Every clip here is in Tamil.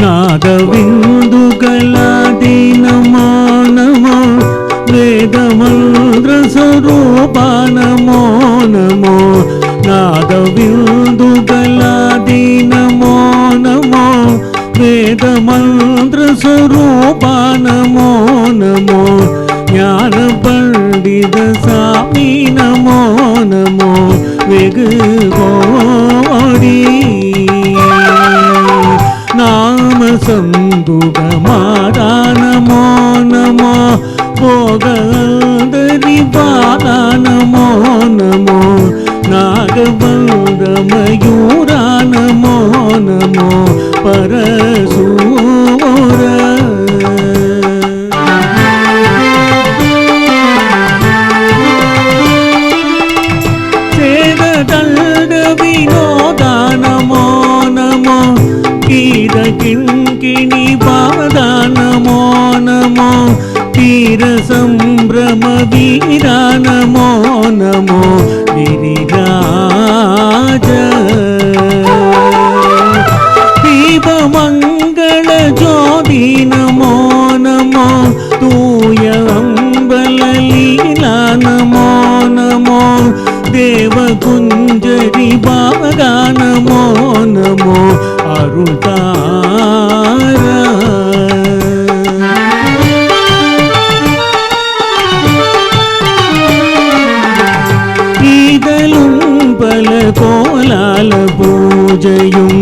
నాగవిందుగలాదీనమో నమో వేదమంత్ర స్వరూప నమో నమో నాగవిందుగలాదీనమో నమో వేదమంత్ర స్వరూప నమో నమో ஞான பண்டித சாமி நமோ நமோ வெகு நாம சந்துக மாதா நமோ நமோ போகந்தரி பாதா நமோ நமோ நாகபந்த தீர சம்பிரம வீரா நமோ நமோ கிரிராஜ தீபமங்கள ஜோதி நமோ நமோ தூய அம்பல லீலா நமோ நமோ தேவ குஞ்சரி பாகா കോലാല പൂജയും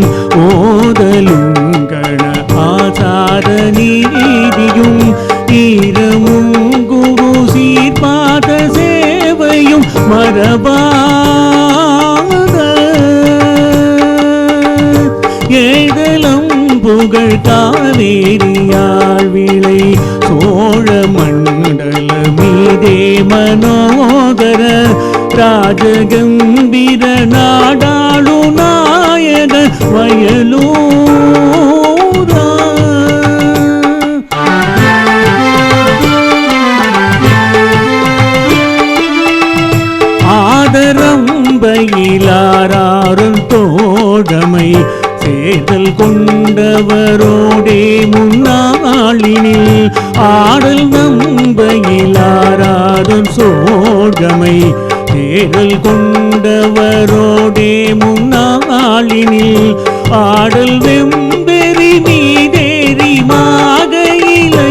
ഓതലും ഗണ ആചാര നീതിയും ഈരമും ഗുരു സീപാദ സേവയും മരപാത ஏதலம் புகழ் காவேரியாள் விளை சோழ மண்டல மீதே மனோதர வீர நாடாளு நாயக வயலூரா. ஆதரம்பையிலாரும் தோழமை சேதல் கொண்டவரோடே முன்னாளினில் ஆடல் நம்பையிலாரும் சோழமை ஏழல் கொண்டவரோடே முன்னாளினில் ஆடல் வெம்பெறி நீதேறி மாகையிலையே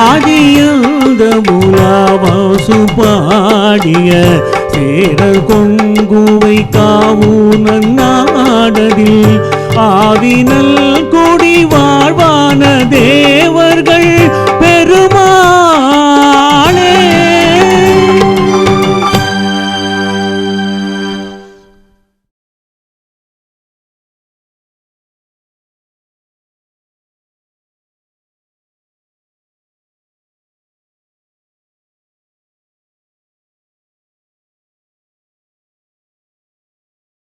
ஆதியந்த முலாவாசு பாடிய சேரர் கொங்குவை காவு நன்னாடதில் ஆவினல் கொடி வாழ்வான தேவர்கள்